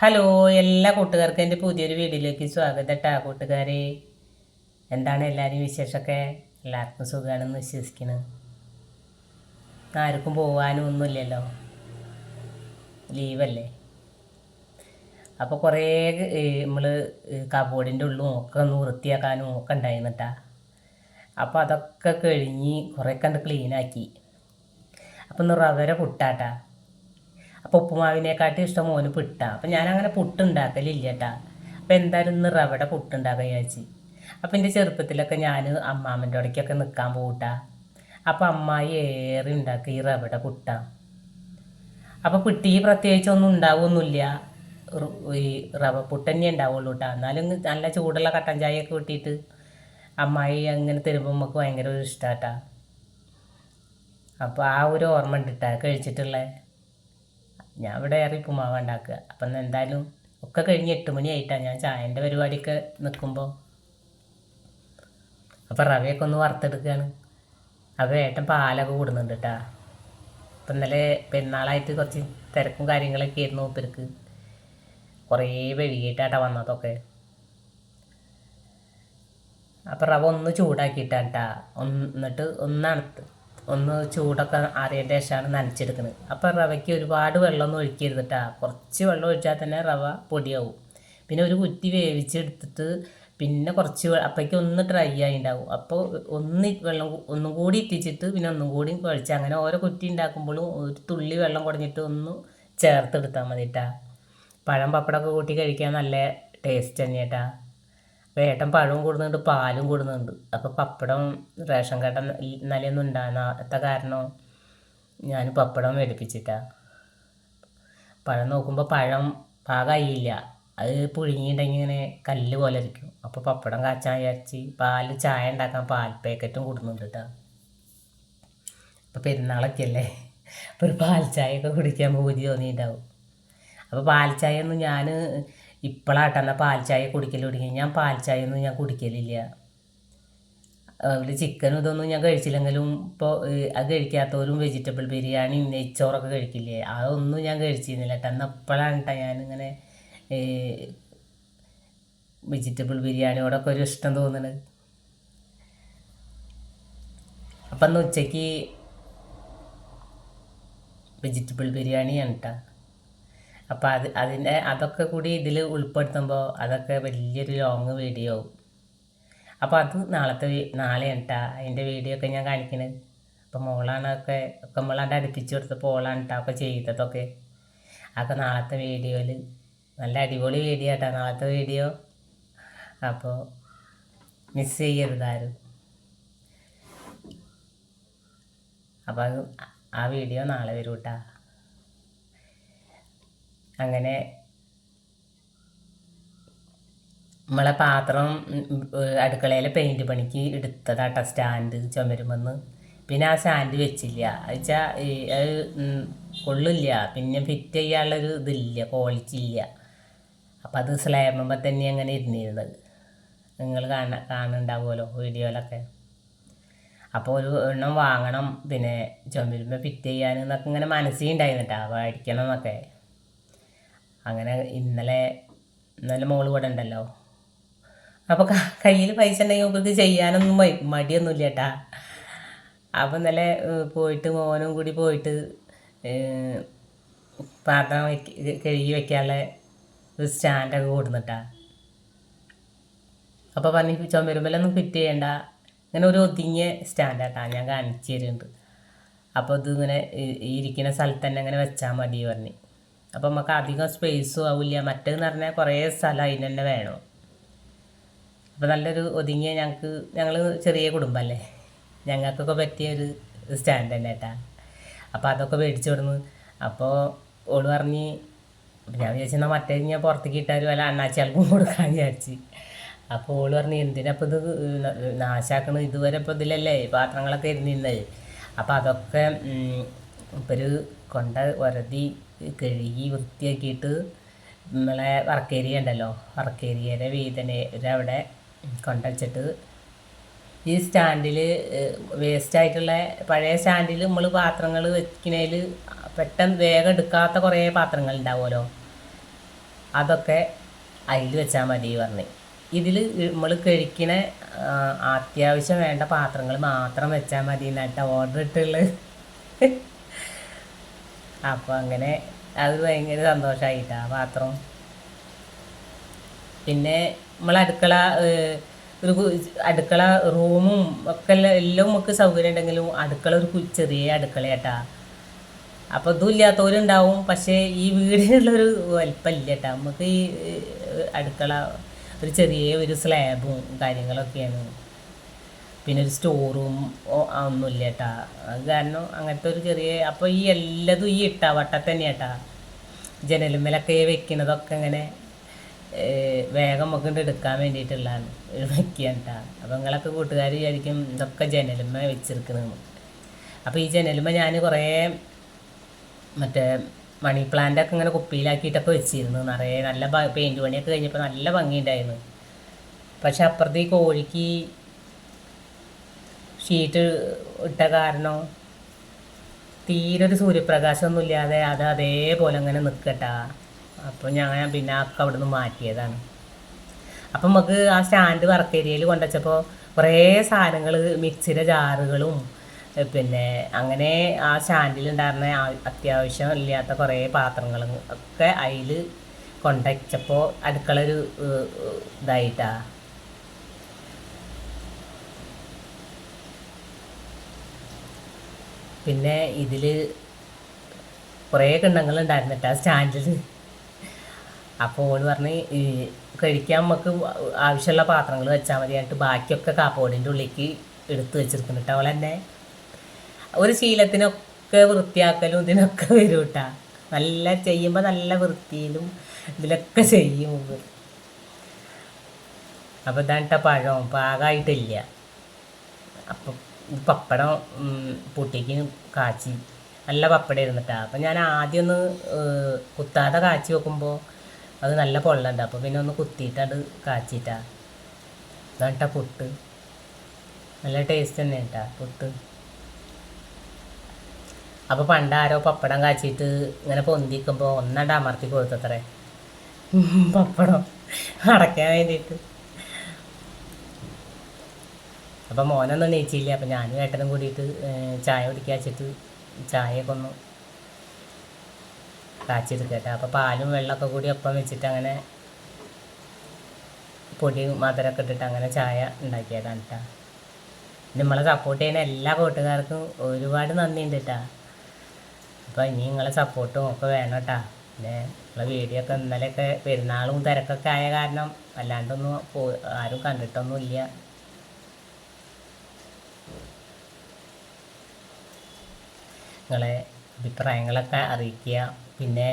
Hello എല്ലാ കൂട്ടുകാർക്കും എന്റെ പുതിയൊരു വീഡിയോയിലേക്ക് സ്വാഗതം കേട്ടാ കൂട്ടുകാരെ. എന്താണ് എല്ലാവരും വിശേഷമൊക്കെ? എല്ലാവർക്കും സുഖമാണെന്ന് വിശ്വസിക്കണം. ആർക്കും പോകാനും ഒന്നുമില്ലല്ലോ. ലീവല്ലേ? അപ്പോൾ കുറേ നമ്മൾ കബോർഡിന്റെ ഉള്ളും ഒക്കെ ഒന്ന് വൃത്തിയാക്കാനും ഒക്കെ ഉണ്ടായിരുന്നിട്ടാ അപ്പോൾ അതൊക്കെ കഴിഞ്ഞ് കുറേ കണ്ട് ക്ലീനാക്കി അപ്പം ഒന്ന് റവര പുട്ടാട്ടാ അപ്പോൾ ഉപ്പുമാവിനെക്കാട്ടും ഇഷ്ടം മോന് പുട്ടാ. അപ്പം ഞാനങ്ങനെ പുട്ടുണ്ടാക്കലില്ല കേട്ടാ അപ്പം എന്തായാലും ഇന്ന് റവയുടെ പുട്ടുണ്ടാക്കാൻ വിചാരിച്ച്. അപ്പം എന്റെ ചെറുപ്പത്തിലൊക്കെ ഞാൻ അമ്മാമ്മന്റെ ഇടയ്ക്കൊക്കെ നിൽക്കാൻ പോകട്ടാ അപ്പം അമ്മായി ഏറെ ഉണ്ടാക്കുക ഈ റവയുടെ പുട്ടാ. അപ്പോൾ പുട്ടി പ്രത്യേകിച്ചൊന്നും ഉണ്ടാവുമൊന്നുമില്ല റ് ഈ റവ പുട്ട് തന്നെ ഉണ്ടാവുള്ളൂ കേട്ടോ എന്നാലും നല്ല ചൂടുള്ള കട്ടൻ ചായയൊക്കെ കിട്ടിയിട്ട് അമ്മായി അങ്ങനെ തരുമ്പോൾ നമുക്ക് ഭയങ്കര ഒരു ഇഷ്ടമാട്ടാ അപ്പോൾ ആ ഒരു ഓർമ്മ ഉണ്ടിട്ടാ കഴിച്ചിട്ടുള്ള. ഞാൻ ഇവിടെ ഏറെ ഉപ്പുമാവ് ഉണ്ടാക്കുക. അപ്പം എന്തായാലും ഒക്കെ കഴിഞ്ഞ് എട്ട് മണിയായിട്ടാണ് ഞാൻ ചായന്റെ പരിപാടിയൊക്കെ നിൽക്കുമ്പോൾ അപ്പോൾ റവയൊക്കെ ഒന്ന് വറുത്തെടുക്കുകയാണ് അപ്പോൾ ഏട്ടൻ പാലൊക്കെ കൂടുന്നുണ്ട് കേട്ടാ അപ്പം ഇന്നലെ പെരുന്നാളായിട്ട് കുറച്ച് തിരക്കും കാര്യങ്ങളൊക്കെ ആയിരുന്നു മൂപ്പർക്ക് കുറേ വൈകിട്ടാട്ടാ വന്നതൊക്കെ. അപ്പം റവ ഒന്ന് ചൂടാക്കിയിട്ടാട്ടാ ഒന്ന് എന്നിട്ട് ഒന്ന് ചൂടൊക്കെ അറിയേണ്ട ശേഷമാണ് നനച്ചെടുക്കുന്നത് അപ്പം റവയ്ക്ക് ഒരുപാട് വെള്ളമൊന്നും ഒഴിക്കരുത് കേട്ടാ കുറച്ച് വെള്ളം ഒഴിച്ചാൽ തന്നെ റവ പൊടിയാവും. പിന്നെ ഒരു കുറ്റി വേവിച്ചെടുത്തിട്ട് പിന്നെ കുറച്ച് അപ്പോഴേക്ക് ഒന്ന് ഡ്രൈ ആയിണ്ടാവും. അപ്പോൾ ഒന്ന് വെള്ളം ഒന്നും കൂടി ഇട്ടിച്ചിട്ട് പിന്നെ ഒന്നും കൂടി കുഴച്ച് അങ്ങനെ ഓരോ കുറ്റി ഉണ്ടാക്കുമ്പോഴും ഒരു തുള്ളി വെള്ളം കുടഞ്ഞിട്ട് ഒന്ന് ചേർത്തെടുത്താൽ മതി കേട്ടാ പഴം പപ്പടമൊക്കെ കൂട്ടി കഴിക്കാൻ നല്ല ടേസ്റ്റ് തന്നെ കേട്ടാ അപ്പോൾ ഏട്ടൻ പഴവും കൂടുന്നുണ്ട് പാലും കൂടുന്നുണ്ട് അപ്പോൾ പപ്പടം റേഷൻ കട നിലയൊന്നും ഉണ്ടാകാത്ത കാരണം ഞാൻ പപ്പടം മേടിപ്പിച്ചിട്ടാ. പഴം നോക്കുമ്പോൾ പഴം പാകമായില്ല അത് പുഴുങ്ങിയിട്ടുണ്ടെങ്കിൽ ഇങ്ങനെ കല്ല് പോലെ ഇരിക്കും. അപ്പോൾ പപ്പടം കാച്ചാൻ വിചാരിച്ച് പാൽ ചായ ഉണ്ടാക്കാൻ പാൽ പാക്കറ്റും കൂടുന്നുണ്ട് കേട്ടോ. അപ്പോൾ പെരുന്നാളൊക്കെ അല്ലേ അപ്പോൾ ഒരു പാൽ ചായയൊക്കെ കുടിക്കാൻ പൂതി തോന്നിയിട്ടുണ്ടാവും. അപ്പോൾ പാൽ ചായ ഒന്നും ഞാൻ ഇപ്പോഴാട്ടെന്നാൽ പാൽ ചായ കുടിക്കൽ തുടങ്ങി ഞാൻ പാൽ ചായ ഒന്നും ഞാൻ കുടിക്കലില്ല. അതുപോലെ ചിക്കനും ഇതൊന്നും ഞാൻ കഴിച്ചില്ലെങ്കിലും ഇപ്പോൾ അത് കഴിക്കാത്തവരും വെജിറ്റബിൾ ബിരിയാണി നെയ്ച്ചോറൊക്കെ കഴിക്കില്ലേ? അതൊന്നും ഞാൻ കഴിച്ചിരുന്നില്ല കേട്ടോ എന്നാൽ ഇപ്പോഴാണ് കേട്ടോ ഞാനിങ്ങനെ വെജിറ്റബിൾ ബിരിയാണിയോടൊക്കെ ഒരു ഇഷ്ടം തോന്നുന്നത് അപ്പം ഇന്ന് ഉച്ചയ്ക്ക് വെജിറ്റബിൾ ബിരിയാണിയാണ് കേട്ടോ അപ്പോൾ അത് അതിന്റെ അതൊക്കെ കൂടി ഇതിൽ ഉൾപ്പെടുത്തുമ്പോൾ അതൊക്കെ വലിയൊരു ലോങ് വീഡിയോ ആവും. അപ്പോൾ അത് നാളത്തെ നാളെയാണ് കേട്ടോ അതിന്റെ വീഡിയോ ഒക്കെ ഞാൻ കാണിക്കുന്നത് അപ്പോൾ മോളാണ് ഒക്കെ ഒക്കെ നമ്മളാണ്ട് അടുപ്പിച്ച് കൊടുത്തപ്പോൾ ഓളാണ് കേട്ടോ ചെയ്തതൊക്കെ. അതൊക്കെ നാളത്തെ വീഡിയോയിൽ നല്ല അടിപൊളി വീഡിയോ കേട്ടോ നാളത്തെ വീഡിയോ അപ്പോൾ മിസ് ചെയ്യരുതാരും അപ്പോൾ ആ വീഡിയോ നാളെ വരും കേട്ടോ അങ്ങനെ നമ്മളെ പാത്രം അടുക്കളയിലെ പെയിന്റ് പണിക്ക് എടുത്തതാട്ട സ്റ്റാൻഡ് ചുമരുമെന്ന്. പിന്നെ ആ സ്റ്റാൻഡ് വെച്ചില്ല. വെച്ചാൽ അത് കൊള്ളില്ല. പിന്നെ ഫിറ്റ് ചെയ്യാനുള്ളൊരു ഇതില്ല ക്വാളിറ്റി ഇല്ല. അപ്പം അത് സ്ലാബുമ്പോൾ തന്നെ അങ്ങനെ ഇരുന്നിരുന്നത്. നിങ്ങൾ കാണ കാണുന്നുണ്ടാവുമല്ലോ വീഡിയോയിലൊക്കെ. അപ്പോൾ ഒരു എണ്ണം വാങ്ങണം. പിന്നെ ചുമരുമ്പോൾ ഫിറ്റ് ചെയ്യാനെന്നൊക്കെ ഇങ്ങനെ മനസ്സിൽ ഉണ്ടായിരുന്നിട്ടാ മേടിക്കണം എന്നൊക്കെ അങ്ങനെ ഇന്നലെ ഇന്നലെ മോൾ ഇവിടെ ഉണ്ടല്ലോ. അപ്പോൾ കയ്യിൽ പൈസ ഉണ്ടെങ്കിൽ ഇവർക്ക് ചെയ്യാനൊന്നും മടിയൊന്നും മടിയൊന്നുമില്ല ഏട്ടാ അപ്പോൾ ഇന്നലെ പോയിട്ട് മോനും കൂടി പോയിട്ട് പാത്രം വെക്ക കഴുകി വെക്കാനുള്ള ഒരു സ്റ്റാൻഡൊക്കെ കൊടുന്നിട്ടാ അപ്പോൾ പറഞ്ഞ് ചുമരുമ്പലൊന്നും ഫിറ്റ് ചെയ്യണ്ട. ഇങ്ങനെ ഒരു ഒതുങ്ങിയ സ്റ്റാൻഡാട്ടാ ഞാൻ കാണിച്ചു തരുന്നുണ്ട്. അപ്പോൾ ഇത് ഇങ്ങനെ ഇരിക്കുന്ന സ്ഥലത്ത് തന്നെ ഇങ്ങനെ വെച്ചാൽ മതി പറഞ്ഞ്. അപ്പോൾ നമുക്ക് അധികം സ്പേസും ആവില്ല. മറ്റേന്ന് പറഞ്ഞാൽ കുറേ സ്ഥലം അതിന് തന്നെ വേണം. അപ്പോൾ നല്ലൊരു ഒതുങ്ങിയ ഞങ്ങൾക്ക് ഞങ്ങൾ ചെറിയ കുടുംബമല്ലേ ഞങ്ങൾക്കൊക്കെ പറ്റിയ ഒരു സ്റ്റാൻഡ് തന്നെ കേട്ടാ അപ്പോൾ അതൊക്കെ മേടിച്ചു കൊടുന്ന്. അപ്പോൾ ഓൾ പറഞ്ഞ് ഞാൻ വിചാരിച്ചെന്നാൽ മറ്റേ ഞാൻ പുറത്തേക്ക് ഇട്ടാൽ വല്ല അണ്ണാച്ചിയാൾക്കും കൊടുക്കാൻ വിചാരിച്ച്. അപ്പോൾ ഓൾ പറഞ്ഞ് എന്തിനാ ഇപ്പോൾ ഇത് നാശാക്കണത്? ഇതുവരെ ഇപ്പോൾ ഇതിലല്ലേ പാത്രങ്ങളൊക്കെ ഇരുന്നിരുന്നത് അപ്പോൾ അതൊക്കെ ഇപ്പോൾ ഒരു കൊണ്ട ഉരതി കഴുകി വൃത്തിയാക്കിയിട്ട് നമ്മളെ വർക്കേരിയ ഉണ്ടല്ലോ. വർക്കേരിയയുടെ വീതന അവിടെ കൊണ്ടുവച്ചിട്ട് ഈ സ്റ്റാൻഡിൽ വേസ്റ്റ് ആയിട്ടുള്ള പഴയ സ്റ്റാൻഡിൽ നമ്മൾ പാത്രങ്ങൾ വെക്കണേൽ പെട്ടെന്ന് വേഗം എടുക്കാത്ത കുറേ പാത്രങ്ങൾ ഉണ്ടാവുമല്ലോ. അതൊക്കെ അതിൽ വെച്ചാൽ മതി പറഞ്ഞു. ഇതിൽ നമ്മൾ കഴിക്കണ അത്യാവശ്യം വേണ്ട പാത്രങ്ങൾ മാത്രം വെച്ചാൽ മതി എന്നിട്ട് ഓർഡർ ഇട്ടുള്ളത് അപ്പോൾ അങ്ങനെ അത് ഭയങ്കര സന്തോഷമായിട്ടാ പാത്രം. പിന്നെ നമ്മൾ അടുക്കള ഒരു അടുക്കള റൂമും ഒക്കെ എല്ലാം നമുക്ക് സൗകര്യം ഉണ്ടെങ്കിലും അടുക്കള ഒരു ചെറിയ അടുക്കളയാട്ടാ. അപ്പോൾ ഇതും ഇല്ലാത്തവരുണ്ടാവും. പക്ഷേ ഈ വീടിനുള്ളൊരു വലിപ്പമില്ല കേട്ടോ നമുക്ക് ഈ അടുക്കള ഒരു ചെറിയ ഒരു സ്ലാബും കാര്യങ്ങളൊക്കെയാണ്. പിന്നെ ഒരു സ്റ്റോറും ഒന്നുമില്ല കേട്ടാ. അത് കാരണം അങ്ങനത്തെ ഒരു ചെറിയ അപ്പോൾ ഈ എല്ലാതും ഈ ഇട്ടാ ഏട്ടാ ജനലും ജനലുമ്മലൊക്കെ വെക്കണതൊക്കെ ഇങ്ങനെ വേഗം നമുക്ക് എടുക്കാൻ വേണ്ടിയിട്ടുള്ളതാണ്. വെക്കാൻ കേട്ടാ. അപ്പോൾ നിങ്ങളൊക്കെ കൂട്ടുകാർ വിചാരിക്കും ഇതൊക്കെ ജനലുമ്മ വെച്ചിരിക്കുന്നത് അപ്പോൾ ഈ ജനലുമ്മ ഞാൻ കുറേ മറ്റേ മണി പ്ലാന്റ് ഒക്കെ ഇങ്ങനെ കുപ്പിയിലാക്കിയിട്ടൊക്കെ വെച്ചിരുന്നു. നിറയെ നല്ല പെയിന്റ് പണിയൊക്കെ കഴിഞ്ഞപ്പോൾ നല്ല ഭംഗിയുണ്ടായിരുന്നു. പക്ഷെ അപ്പുറത്ത് ഈ കോഴിക്ക് ഷീറ്റ് ഇട്ട കാരണം തീരെ ഒരു സൂര്യപ്രകാശമൊന്നും ഇല്ലാതെ അത് അതേപോലെ അങ്ങനെ നിൽക്കട്ടാ അപ്പോൾ ഞാൻ പിന്നെ അക്ക അവിടെ നിന്ന് മാറ്റിയതാണ്. അപ്പം നമുക്ക് ആ സ്റ്റാൻഡ് വർക്ക് ഏരിയയിൽ കൊണ്ടുവച്ചപ്പോൾ കുറേ സാധനങ്ങൾ മിക്സിയുടെ ജാറുകളും പിന്നെ അങ്ങനെ ആ സ്റ്റാൻഡിലുണ്ടായിരുന്ന ഉണ്ടായിരുന്ന അത്യാവശ്യം ഇല്ലാത്ത കുറേ പാത്രങ്ങളും ഒക്കെ അതിൽ കൊണ്ടുവച്ചപ്പോൾ അടുക്കള ഒരു ഏ, പിന്നെ ഇതിൽ കുറേ കിണ്ണങ്ങളുണ്ടായിരുന്നു കേട്ടോ സ്റ്റാൻഡിൽ അപ്പോൾ ഓൾ പറഞ്ഞ് കഴിക്കാൻ നമുക്ക് ആവശ്യമുള്ള പാത്രങ്ങൾ വെച്ചാൽ മതിയായിട്ട് ബാക്കിയൊക്കെ കാപ്പോടിന്റെ ഉള്ളിലേക്ക് എടുത്ത് വെച്ചിരിക്കുന്നു കേട്ടോ അവൾ തന്നെ ഒരു ശീലത്തിനൊക്കെ വൃത്തിയാക്കലും ഇതിനൊക്കെ വരും കേട്ടാ നല്ല ചെയ്യുമ്പോൾ നല്ല വൃത്തിയിലും ഇതിലൊക്കെ ചെയ്യും. അപ്പോൾ ഇതാണ് കേട്ടോ പഴം. പാകമായിട്ടില്ല അപ്പം ഇത് പപ്പടം പൊട്ടിക്ക് കാച്ചി. നല്ല പപ്പടം ഇരുന്നിട്ടാണ് അപ്പം ഞാൻ ആദ്യം ഒന്ന് കുത്താതെ കാച്ചി വെക്കുമ്പോൾ അത് നല്ല പൊള്ളണ്ട. അപ്പോൾ പിന്നെ ഒന്ന് കുത്തിയിട്ടത് കാച്ചിട്ടാ. ട്ടാ പുട്ട്. നല്ല ടേസ്റ്റ് തന്നെ കേട്ടാ പുട്ട്. അപ്പോൾ പണ്ട് ആരോ പപ്പടം കാച്ചിട്ട് ഇങ്ങനെ പൊന്തിക്കുമ്പോൾ ഒന്നണ്ട അമർത്തി കൊടുത്തത്രേ. പപ്പടം അടയ്ക്കാൻ വേണ്ടിയിട്ട്. അപ്പം മോനൊന്നും നീച്ചില്ല അപ്പം ഞാനും ഏട്ടനും കൂടിയിട്ട് ചായ കുടിക്കുക വെച്ചിട്ട് ചായയൊക്കെ ഒന്ന് കാച്ചെടുക്കട്ടെ അപ്പോൾ പാലും വെള്ളമൊക്കെ കൂടി ഒപ്പം വെച്ചിട്ട് അങ്ങനെ പൊടി മധുരമൊക്കെ ഇട്ടിട്ട് അങ്ങനെ ചായ ഉണ്ടാക്കിയതാണ് കേട്ടോ നമ്മളെ സപ്പോർട്ട് ചെയ്യുന്ന എല്ലാ കൂട്ടുകാർക്കും ഒരുപാട് നന്ദിയുണ്ട് കേട്ടോ അപ്പോൾ ഇനി നിങ്ങളെ സപ്പോർട്ടും ഒക്കെ വേണം കേട്ടോ പിന്നെ നിങ്ങളെ വീഡിയോ ഒക്കെ ഇന്നലെയൊക്കെ പെരുന്നാളും തിരക്കൊക്കെ ആയ കാരണം അല്ലാണ്ടൊന്നും ആരും കണ്ടിട്ടൊന്നുമില്ല. നിങ്ങളെ അഭിപ്രായങ്ങളൊക്കെ അറിയിക്കുക. പിന്നെ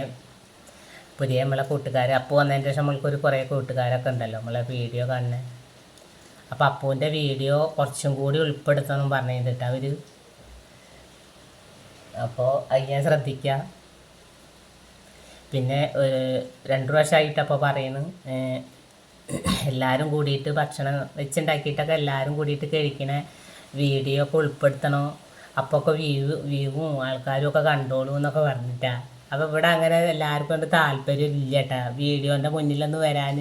പുതിയ നമ്മളെ കൂട്ടുകാർ അപ്പോൾ വന്നതിന് ശേഷം നമ്മൾക്കൊരു കുറേ കൂട്ടുകാരൊക്കെ ഉണ്ടല്ലോ നമ്മളെ വീഡിയോ കാണുന്നത് അപ്പോൾ അപ്പൂന്റെ വീഡിയോ കുറച്ചും കൂടി ഉൾപ്പെടുത്തണം പറഞ്ഞു കഴിഞ്ഞിട്ട് അവർ അപ്പോൾ അത് ഞാൻ ശ്രദ്ധിക്കുക പിന്നെ ഒരു രണ്ട് പ്രാവശ്യമായിട്ട് അപ്പോൾ പറയുന്നു എല്ലാവരും കൂടിയിട്ട് ഭക്ഷണം വെച്ചുണ്ടാക്കിയിട്ടൊക്കെ എല്ലാവരും കൂടിയിട്ട് കഴിക്കണ വീഡിയോ ഒക്കെ ഉൾപ്പെടുത്തണം. അപ്പോൾ ഒക്കെ വ്യൂ വ്യൂവും ആൾക്കാരും ഒക്കെ കണ്ടോളൂ എന്നൊക്കെ പറഞ്ഞിട്ടാ. അപ്പോൾ ഇവിടെ അങ്ങനെ എല്ലാവർക്കും കൊണ്ട് താല്പര്യം ഇല്ല കേട്ടാ വീഡിയോന്റെ മുന്നിലൊന്ന് വരാൻ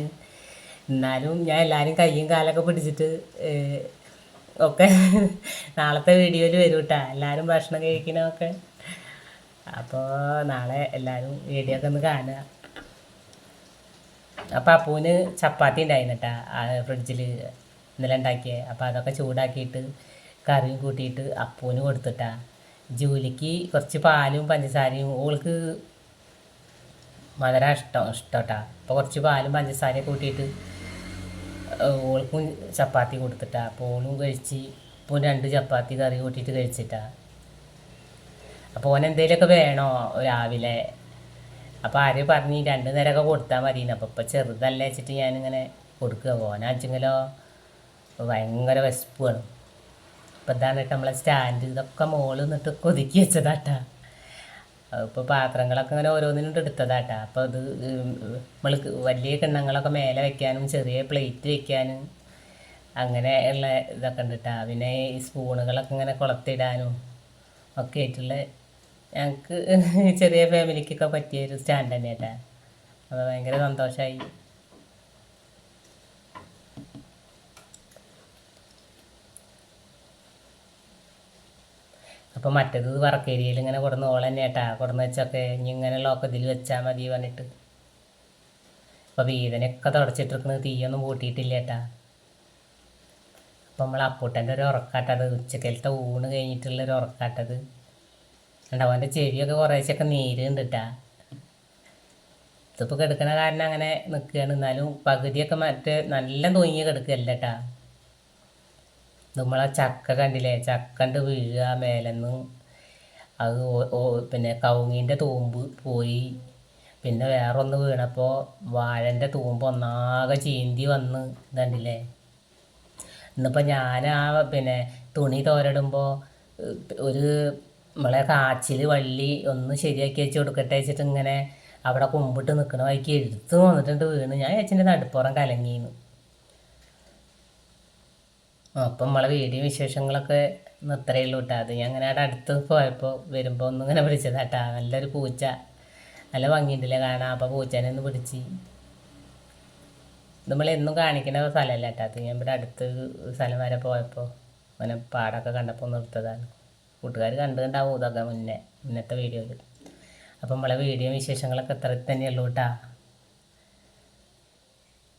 എന്നാലും ഞാൻ എല്ലാവരും കയ്യും കാലൊക്കെ പിടിച്ചിട്ട് ഒക്കെ നാളത്തെ വീഡിയോയിൽ വരും കേട്ടാ എല്ലാവരും ഭക്ഷണം കഴിക്കണമൊക്കെ അപ്പോൾ നാളെ എല്ലാവരും വീഡിയോ ഒക്കെ ഒന്ന് കാണുക. അപ്പോൾ അപ്പൂന് ചപ്പാത്തി ഉണ്ടായിരുന്നു കേട്ടാ ഫ്രിഡ്ജിൽ ഇന്നലെ ഉണ്ടാക്കിയത് അപ്പോൾ അതൊക്കെ ചൂടാക്കിയിട്ട് കറിയും കൂട്ടിയിട്ട് അപ്പൂന് കൊടുത്തിട്ടാ. ജൂലിക്ക് കുറച്ച് പാലും പഞ്ചസാരയും ഓൾക്ക് മധുര ഇഷ്ടം ഇഷ്ടട്ടാ. അപ്പോൾ കുറച്ച് പാലും പഞ്ചസാരയും കൂട്ടിയിട്ട് ഓൾക്കും ചപ്പാത്തി കൊടുത്തിട്ടാ. അപ്പോൾ ഓളും കഴിച്ച് ഇപ്പോൾ രണ്ട് ചപ്പാത്തി കറി കൂട്ടിയിട്ട് കഴിച്ചിട്ടാ. അപ്പോൾ ഓൻ എന്തെങ്കിലുമൊക്കെ വേണോ രാവിലെ. അപ്പോൾ ആര് പറഞ്ഞ് രണ്ട് നേരമൊക്കെ കൊടുത്താൽ മതി അപ്പോൾ ഇപ്പോൾ ചെറുതല്ലേ വെച്ചിട്ട് ഞാനിങ്ങനെ കൊടുക്കുക ഓനാച്ചെങ്കിലോ ഭയങ്കര വിശപ്പുമാണ് അപ്പോൾ കേട്ടോ നമ്മളെ സ്റ്റാൻഡ് ഇതൊക്കെ മോൾ നിന്നിട്ട് കൊതുക്കി വെച്ചതാട്ടാ. ഇപ്പോൾ പാത്രങ്ങളൊക്കെ ഇങ്ങനെ ഓരോന്നിനും എടുത്തതാട്ടാ. അപ്പോൾ അത് നമ്മൾ വലിയ കിണ്ണങ്ങളൊക്കെ മേലെ വെക്കാനും ചെറിയ പ്ലേറ്റ് വെക്കാനും അങ്ങനെ ഉള്ള ഇതൊക്കെ ഉണ്ട് കേട്ടോ പിന്നെ ഈ സ്പൂണുകളൊക്കെ ഇങ്ങനെ കുളത്തിടാനും ഒക്കെ ആയിട്ടുള്ള ഞങ്ങൾക്ക് ചെറിയ ഫാമിലിക്കൊക്കെ പറ്റിയ ഒരു സ്റ്റാൻഡ് തന്നെ കേട്ടാ അത് ഭയങ്കര സന്തോഷമായി അപ്പോൾ മറ്റേത് ഏരിയയിൽ ഇങ്ങനെ കൊടുന്ന് ഓൾ തന്നെ ഏട്ടാ കൊടുന്ന് വെച്ചൊക്കെ ഇനി ഇങ്ങനെ ലോക്കത്തിൽ വെച്ചാൽ മതി പറഞ്ഞിട്ട്. അപ്പോൾ വീതനൊക്കെ തുടച്ചിട്ടിരിക്കുന്നത് തീയൊന്നും കൂട്ടിയിട്ടില്ല ഏട്ടാ. അപ്പം നമ്മൾ അപ്പൂട്ടന്റെ ഒരു ഉറക്കാട്ടത് ഉച്ചക്കലത്തെ ഊണ് കഴിഞ്ഞിട്ടുള്ള ഒരു ഉറക്കാട്ടത്. കണ്ടോ അവന്റെ ചെവിയൊക്കെ കുറേശ്ശൊക്കെ നീര് ഉണ്ടിട്ടാ ഇതിപ്പോൾ കിടക്കുന്ന കാരണം അങ്ങനെ നിൽക്കുകയാണ് എന്നാലും പകുതിയൊക്കെ മറ്റേ നല്ല തൂങ്ങി കിടക്കുകയല്ല കേട്ടാ നമ്മളെ ചക്ക കണ്ടില്ലേ? ചക്കണ്ട് വീഴുക മേലെന്ന്. അത് പിന്നെ കവുങ്ങിന്റെ തൂമ്പ് പോയി. പിന്നെ വേറെ ഒന്ന് വീണപ്പോൾ വാഴന്റെ തൂമ്പ് ഒന്നാകെ ചീന്തി വന്ന് കണ്ടില്ലേ? ഇന്നിപ്പോൾ ഞാൻ ആ പിന്നെ തുണി തോരടുമ്പോൾ ഒരു നമ്മളെ കാച്ചിൽ വള്ളി ഒന്ന് ശരിയാക്കി വെച്ച് കൊടുക്കട്ടെ വെച്ചിട്ട് ഇങ്ങനെ അവിടെ കുമ്പിട്ട് നിൽക്കണ വഴിക്ക് എടുത്ത് വന്നിട്ടുണ്ട് വീണ്. ഞാൻ ചേച്ചിന്റെ നടുപ്പുറം കലങ്ങിന്ന്. അപ്പം നമ്മളെ വീഡിയോ വിശേഷങ്ങളൊക്കെ ഇന്ന് ഇത്രയേ ഉള്ളൂ കേട്ടോ അത് ഞാൻ അങ്ങനെ അവിടെ അടുത്ത് പോയപ്പോൾ വരുമ്പോൾ ഒന്നും ഇങ്ങനെ പിടിച്ചതാട്ടാ നല്ലൊരു പൂച്ച. നല്ല ഭംഗിയുണ്ടല്ലേ കാണാൻ. അപ്പോൾ പൂച്ചേനെ ഒന്ന് പിടിച്ച്. നമ്മളെന്നും കാണിക്കുന്ന സ്ഥലമല്ല കേട്ടോ അത് ഞാൻ ഇവിടെ അടുത്ത് സ്ഥലം വരെ പോയപ്പോൾ അങ്ങനെ പാടൊക്കെ കണ്ടപ്പോൾ ഒന്ന് എടുത്തതാണ്. കൂട്ടുകാർ കണ്ടുണ്ടാവും ഇതൊക്കെ മുന്നേ മുന്നത്തെ വീഡിയോയിൽ അപ്പം നമ്മളെ വീഡിയോ വിശേഷങ്ങളൊക്കെ ഇത്ര തന്നെയുള്ളൂ കേട്ടോ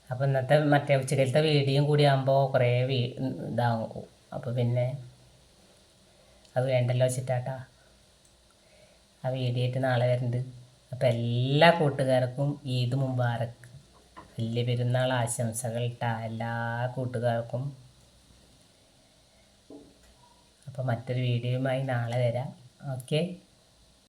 അപ്പോൾ ഇന്നത്തെ മറ്റേ ഉച്ചക്കലത്തെ വീഡിയോയും കൂടി ആകുമ്പോൾ കുറേ വീ ഇതാകും അപ്പോൾ പിന്നെ അത് വേണ്ടല്ലോ വെച്ചിട്ടാട്ടാ ആ വീഡിയോ ആയിട്ട് നാളെ വരുന്നുണ്ട് അപ്പോൾ എല്ലാ കൂട്ടുകാർക്കും ഈദ് മുബാറക്ക് വലിയ പെരുന്നാൾ ആശംസകൾ ഇട്ടാ എല്ലാ കൂട്ടുകാർക്കും. അപ്പോൾ മറ്റൊരു വീഡിയോയുമായി നാളെ വരാം. ഓക്കെ.